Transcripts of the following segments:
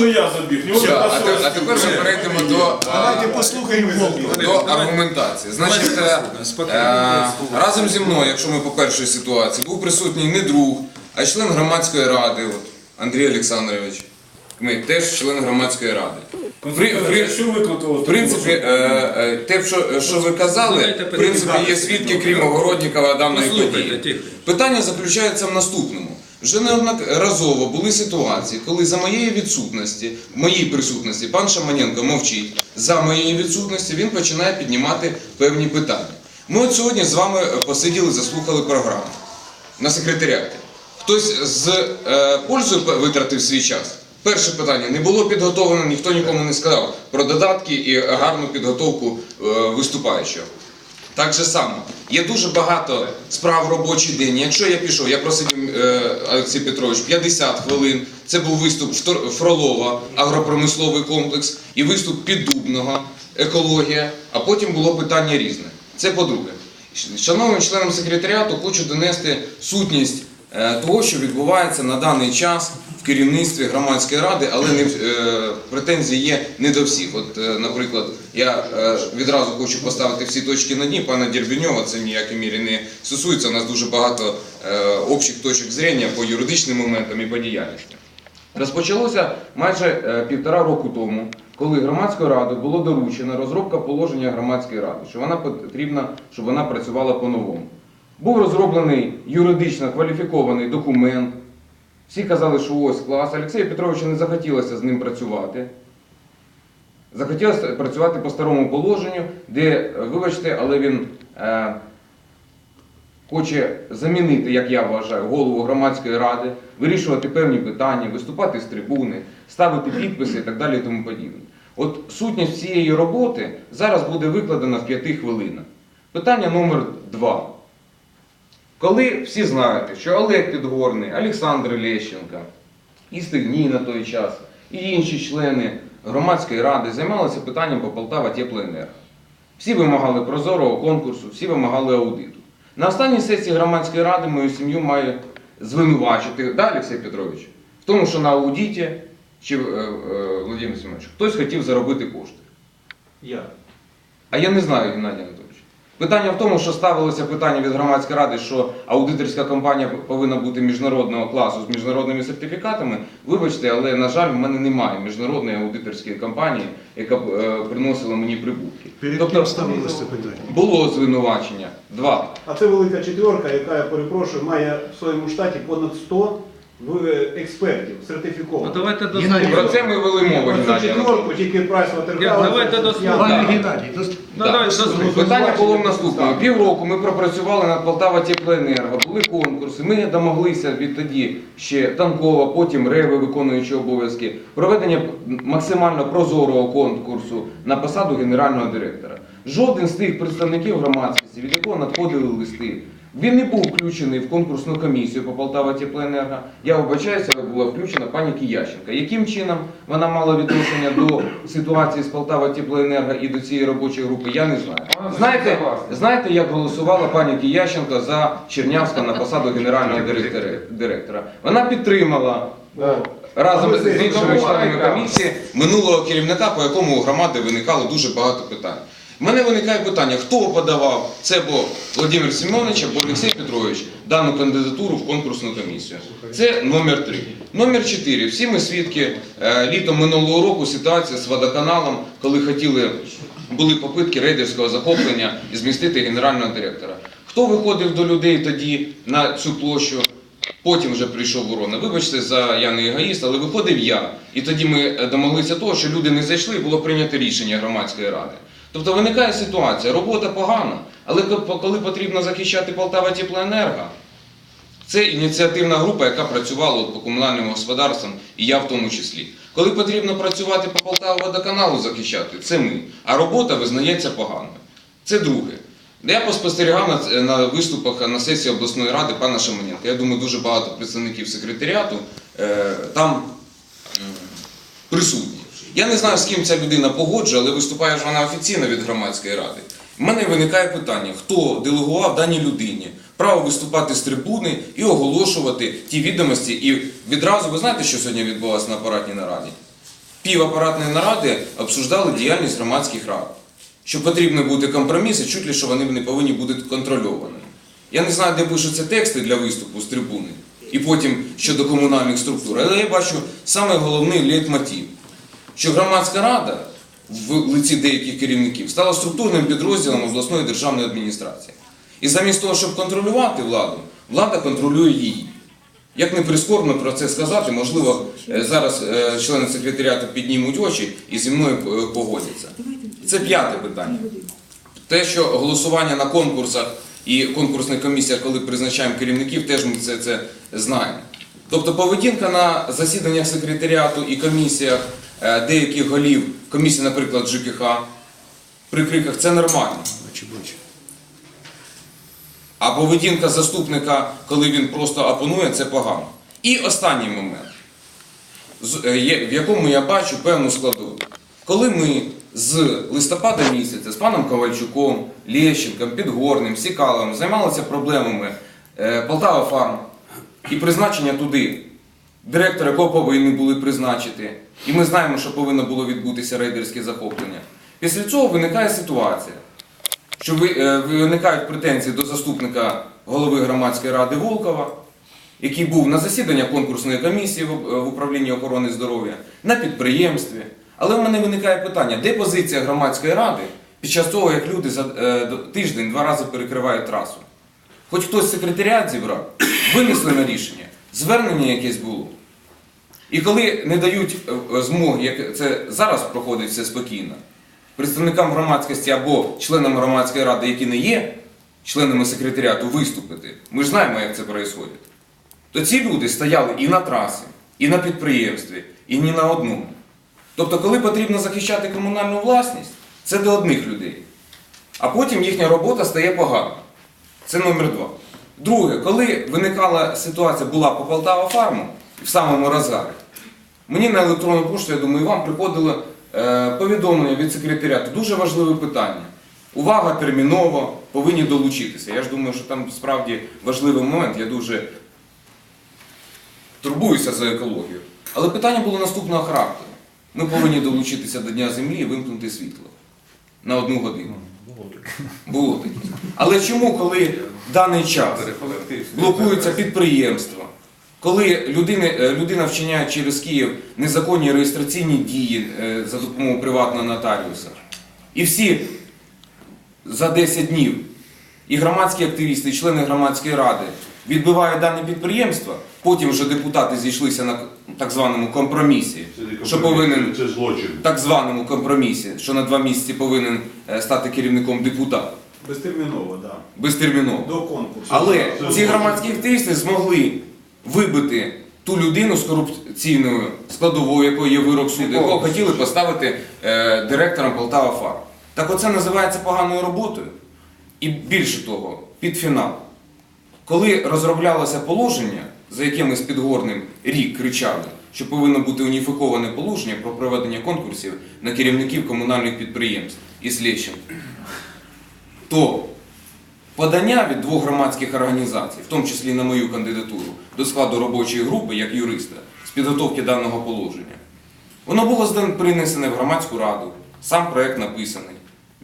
не я забіг. Все, а, те- а тепер вже перейдемо до, Давайте послухаємо до аргументації. Значить, е, е, разом зі мною, якщо ми по першій ситуації, був присутній не друг, а член громадської ради, от, Андрій Олександрович. Ми теж член громадської ради. При- при- Що викликало? В принципі, е, е, те, що, що ви казали, в принципі, є свідки, крім Огороднікова даної події. Питання заключається в наступному. Вже неодноразово були ситуації, коли за моєї відсутності, моїй присутності, пан Шаманенко мовчить, за моєї відсутності він починає піднімати певні питання. Ми от сьогодні з вами посиділи, заслухали програму на секретаріаті. Хтось з е, пользою витратив свій час. Перше питання не було підготовлено, ніхто нікому не сказав про додатки і гарну підготовку е, виступаючого. Так же само, є дуже багато справ робочий день. Якщо я пішов, я просив е, Олексій Петрович 50 хвилин. Це був виступ Фролова, агропромисловий комплекс, і виступ Піддубного, екологія, а потім було питання різне. Це по-друге. Шановним членам секретаріату хочу донести сутність е, того, що відбувається на даний час в керівництві громадської ради, але не, е, претензії є не до всіх. От, наприклад, я е, відразу хочу поставити всі точки на дні. Пана Дербіньова це ніякій мірі не стосується. У нас дуже багато е, общих точок зрення по юридичним моментам і по діяльності. Розпочалося майже е, півтора року тому, коли громадською радою було доручено розробка положення громадської ради, що вона потрібна, щоб вона працювала по-новому. Був розроблений юридично кваліфікований документ. Всі казали, що ось клас. Олексію Петровичу не захотілося з ним працювати. Захотілося працювати по старому положенню, де, е, вибачте, але він е, хоче замінити, як я вважаю, голову громадської ради, вирішувати певні питання, виступати з трибуни, ставити підписи і так далі і тому подібне. От сутність цієї роботи зараз буде викладена в п'яти хвилинах. Питання номер два. Коли всі знаєте, що Олег Підгорний, Олександр Лещенко, і Стигній на той час, і інші члени громадської ради займалися питанням по Полтава Теплоенерго. Всі вимагали прозорого конкурсу, всі вимагали аудиту. На останній сесії громадської ради мою сім'ю має звинувачити, да, Олексій Петрович, в тому, що на аудиті, чи е, е, Володимир Семенович, хтось хотів заробити кошти. Я. А я не знаю, Геннадій Анатолійович. Питання в тому, що ставилося питання від громадської ради, що аудиторська компанія повинна бути міжнародного класу з міжнародними сертифікатами. Вибачте, але на жаль, в мене немає міжнародної аудиторської компанії, яка б е, приносила мені прибутки. Перед Тобто ким це питання? було звинувачення. Два. А це велика четверка, яка, я перепрошую, має в своєму штаті понад 100 в- експертів Ну сертифікованих. давайте до Геннадій, Про це ми вели мову, Геннадій четверку тільки Прайс Я- давайте до слова. Пане Геннадій, дос- Ну, дослухай. Питання було в наступному. Півроку ми пропрацювали над Полтава Теплоенерго, були конкурси. Ми домоглися відтоді ще Танкова, потім Реви, виконуючи обов'язки, проведення максимально прозорого конкурсу на посаду генерального директора. Жоден з тих представників громадськості, від якого надходили листи, він не був включений в конкурсну комісію по Полтава Теплоенерго. Я вибачаюся, але була включена пані Киященка. Яким чином вона мала відношення до ситуації з Полтава Теплоенерго і до цієї робочої групи, я не знаю. Знаєте, знаєте, як голосувала пані Киященко за Чернявська на посаду генерального директора? директора? Вона підтримала разом з іншими членами комісії минулого керівника, по якому у громади виникало дуже багато питань. Мене виникає питання, хто подавав це або Володимир Семенович, або Олексій Петрович дану кандидатуру в конкурсну комісію. Це номер три. Номер чотири. Всі ми свідки е, літом минулого року ситуація з водоканалом, коли хотіли були попитки рейдерського захоплення і змістити генерального директора. Хто виходив до людей тоді на цю площу? Потім вже прийшов ворона. Вибачте, за я не егоїст, але виходив я. І тоді ми е, домоглися того, що люди не зайшли і було прийнято рішення громадської ради. Тобто виникає ситуація, робота погана, але коли потрібно захищати Полтава Теплоенерго, це ініціативна група, яка працювала по комунальним господарствам, і я в тому числі. Коли потрібно працювати по Полтава водоканалу захищати, це ми. А робота визнається поганою. Це друге. Я поспостерігав на, виступах на сесії обласної ради пана Шаманенка. Я думаю, дуже багато представників секретаріату е, там присутні. Я не знаю, з ким ця людина погоджує, але виступає ж вона офіційно від громадської ради. У мене виникає питання, хто делегував даній людині право виступати з трибуни і оголошувати ті відомості. І відразу ви знаєте, що сьогодні відбулося на апаратній нараді? пів апаратної наради обсуждали діяльність громадських рад. Що потрібно бути компроміси, чуть ли що вони не повинні бути контрольованими. Я не знаю, де пишуться тексти для виступу з трибуни, і потім щодо комунальних структур, але я бачу саме головний лейтмотив, що громадська рада в лиці деяких керівників стала структурним підрозділом обласної державної адміністрації. І замість того, щоб контролювати владу, влада контролює її. Як не прискорбно про це сказати, можливо, е, зараз е, члени секретаріату піднімуть очі і зі мною е, погодяться. Це п'яте питання. Те, що голосування на конкурсах і конкурсних комісіях, коли призначаємо керівників, теж ми це, це знаємо. Тобто поведінка на засіданнях секретаріату і комісіях деяких голів, комісії, наприклад, ЖКХ, при криках, це нормально. А поведінка заступника, коли він просто опонує, це погано. І останній момент, е, в якому я бачу певну складову. Коли ми з листопада місяця з паном Ковальчуком, Лєщенком, Підгорним, Сікаловим займалися проблемами е, Полтава Фарм і призначення туди директора, якого повинні були призначити, і ми знаємо, що повинно було відбутися рейдерське захоплення. Після цього виникає ситуація, що е, виникають претензії до заступника голови громадської ради Волкова, який був на засіданні конкурсної комісії в в управлінні охорони здоров'я, на підприємстві. Але в мене виникає питання, де позиція громадської ради під час того, як люди за е, тиждень два рази перекривають трасу? Хоч хтось секретаріат зібрав, винесли на рішення, звернення якесь було. І коли не дають е, змоги, як це зараз проходить все спокійно, представникам громадськості або членам громадської ради, які не є членами секретаріату, виступити, ми ж знаємо, як це відбувається, то ці люди стояли і на трасі, і на підприємстві, і ні на одному. Тобто, коли потрібно захищати комунальну власність, це до одних людей. А потім їхня робота стає погана. Це номер два. Друге, коли виникала ситуація, була по Полтава фарму в самому розгарі, мені на електронну пошту, я думаю, вам приходило е, повідомлення від секретаріату. Дуже важливе питання. Увага терміново, повинні долучитися. Я ж думаю, що там справді важливий момент, я дуже турбуюся за екологію. Але питання було наступного характеру. Ми повинні долучитися до Дня Землі і вимкнути світло на одну годину. Було таке. Але чому, коли в даний час блокуються підприємства, коли людини, е, людина вчиняє через Київ незаконні реєстраційні дії е, за допомогою приватного нотаріуса, і всі за 10 днів і громадські активісти, і члени громадської ради відбивають дане підприємство, потім вже депутати зійшлися на так званому компромісі, Це не що повинен Це злочин. так званому компромісі, що на два місяці повинен е, стати керівником депутат Безтерміново, так. безтерміново. До конкурсу. Але Це ці злочин. громадські активісти змогли вибити ту людину з корупційною складовою, якої є вирок суду, якого хотіли поставити е, директором Полтава ФАР. Так оце називається поганою роботою. І більше того, під фінал. Коли розроблялося положення, за яке ми з Підгорним рік кричали, що повинно бути уніфіковане положення про проведення конкурсів на керівників комунальних підприємств і Лещенко, то подання від двох громадських організацій, в тому числі на мою кандидатуру, до складу робочої групи як юриста з підготовки даного положення, воно було принесене в громадську раду, сам проект написаний,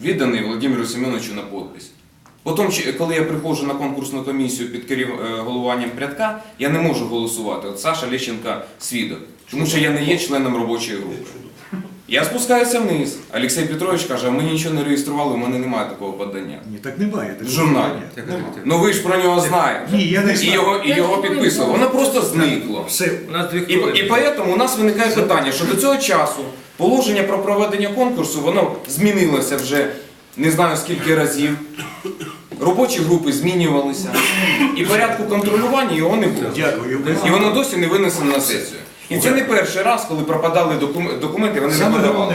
відданий Володимиру Семеновичу на подпись. Потім, коли я приходжу на конкурсну комісію під керів... е, головуванням прядка, я не можу голосувати. От Саша Лещенка свідок, тому що я не є членом робочої групи. Я спускаюся вниз. Олексій Петрович каже, а ми нічого не реєстрували, у мене немає такого подання. Ні, так немає. В такого журналі. немає. Ну ви ж про нього знаєте. Ні, я не І знаю. його, і його підписував. Воно просто зникло. Все, У нас дві І, хвилини. і поэтому у нас виникає питання, що до цього часу положення про проведення конкурсу воно змінилося вже не знаю скільки разів. Робочі групи змінювалися, і порядку контролювання його не було. дякую. І воно досі не винесено на сесію. І це не перший раз, коли пропадали докум- документи, вони не подавали.